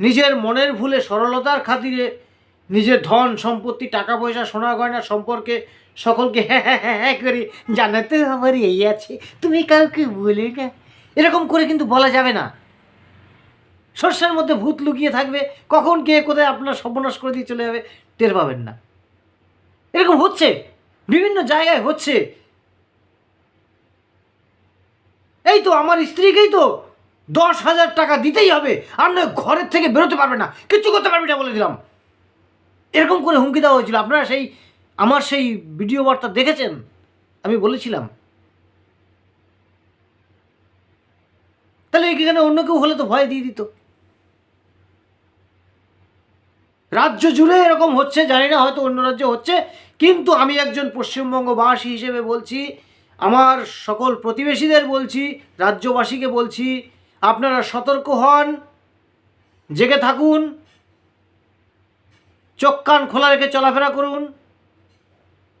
নিজের মনের ভুলে সরলতার খাতিরে নিজের ধন, সম্পত্তি টাকা পয়সা সোনা গয়না সম্পর্কে সকলকে হ্যাঁ হ্যাঁ হ্যাঁ হ্যাঁ করে জানাতে আমার এই আছে। তুমি কাউকে বলে না। এরকম করে কিন্তু বলা যাবে না। শস্যের মধ্যে ভূত লুকিয়ে থাকবে, কখন কে কোথায় আপনার সর্বনাশ করে দিয়ে চলে যাবে টের পাবেন না। এরকম হচ্ছে, বিভিন্ন জায়গায় হচ্ছে। এই তো, আমার স্ত্রীকেই তো দশ হাজার টাকা দিতেই হবে। আর নয়, ঘরের থেকে বেরোতে পারবে না। কিচ্ছু করতে পারবি না বলে দিলাম। এরকম করে হুমকি দেওয়া হয়েছিল। আপনারা সেই, আমার সেই ভিডিও বার্তা দেখেছেন? আমি বলেছিলাম। তাহলে এখানে অন্য কেউ হলে তো ভয় দিয়ে দিত। রাজ্য জুড়ে এরকম হচ্ছে, জানি না হয়তো অন্য রাজ্যে হচ্ছে, কিন্তু আমি একজন পশ্চিমবঙ্গবাসী হিসেবে বলছি, আমার সকল প্রতিবেশীদের বলছি, রাজ্যবাসীকে বলছি আপনারা সতর্ক হন, জেগে থাকুন, চোখ কান খোলা রেখে চলাফেরা করুন,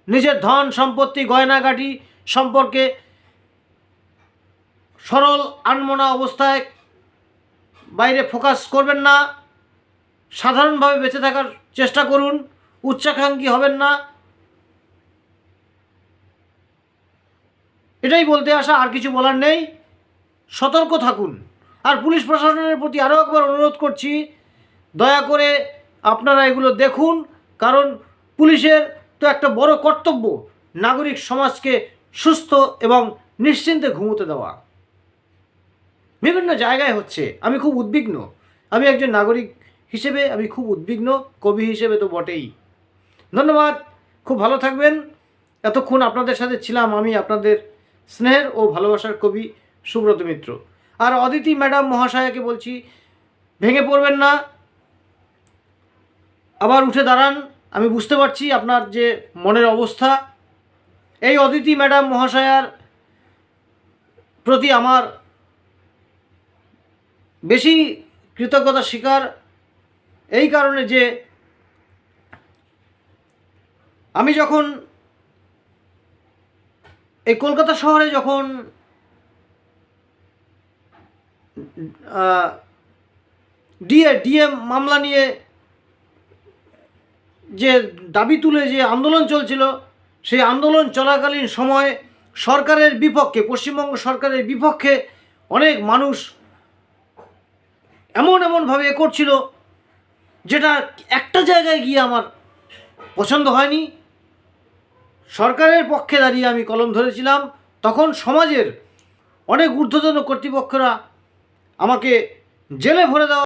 নিজের ধন, সম্পত্তি, গয়নাগাটি সম্পর্কে সরল, আনমনা অবস্থায় বাইরে ফোকাস করবেন না, সাধারণভাবে বেঁচে থাকার চেষ্টা করুন, উচ্চাকাঙ্ক্ষী হবেন না। এটাই বলতে আসা, আর কিছু বলার নেই। সতর্ক থাকুন। আর পুলিশ প্রশাসনের প্রতি আরও একবার অনুরোধ করছি, দয়া করে আপনারা এগুলো দেখুন, কারণ পুলিশের তো একটা বড় কর্তব্য নাগরিক সমাজকে সুস্থ এবং নিশ্চিন্তে ঘুমোতে দেওয়া। বিভিন্ন জায়গায় হচ্ছে, আমি খুব উদ্বিগ্ন। আমি একজন নাগরিক হিসেবে, আমি খুব উদ্বিগ্ন, কবি হিসেবে তো বটেই। ধন্যবাদ, খুব ভালো থাকবেন। এতক্ষণ আপনাদের সাথে ছিলাম আমি, আপনাদের স্নেহের ও ভালোবাসার কবি সুব্রত মিত্র। আর অদিতি ম্যাডাম মহাশয়াকে বলছি, ভেঙে পড়বেন না। আবার উঠে দাঁড়ান। আমি বুঝতে পারছি আপনার যে মনের অবস্থা। এই অদিতি ম্যাডাম মহাশয়ার প্রতি আমার বেশি কৃতজ্ঞতা স্বীকার এই কারণে যে আমি যখন এই কলকাতা শহরে যখন ডিএ ডিএম মামলা নিয়ে যে দাবি তুলে যে আন্দোলন চলছিল, সেই আন্দোলন চলাকালীন সময়ে সরকারের বিপক্ষে, পশ্চিমবঙ্গ সরকারের বিপক্ষে অনেক মানুষ এমন এমনভাবে এ করছিল, যেটা একটা জায়গায় গিয়ে আমার পছন্দ হয়নি। সরকারের পক্ষে দাঁড়িয়ে আমি কলম ধরেছিলাম, তখন সমাজের অনেক ঊর্ধ্বতন কর্তৃপক্ষরা আমাকে জেলে ভরে দেওয়া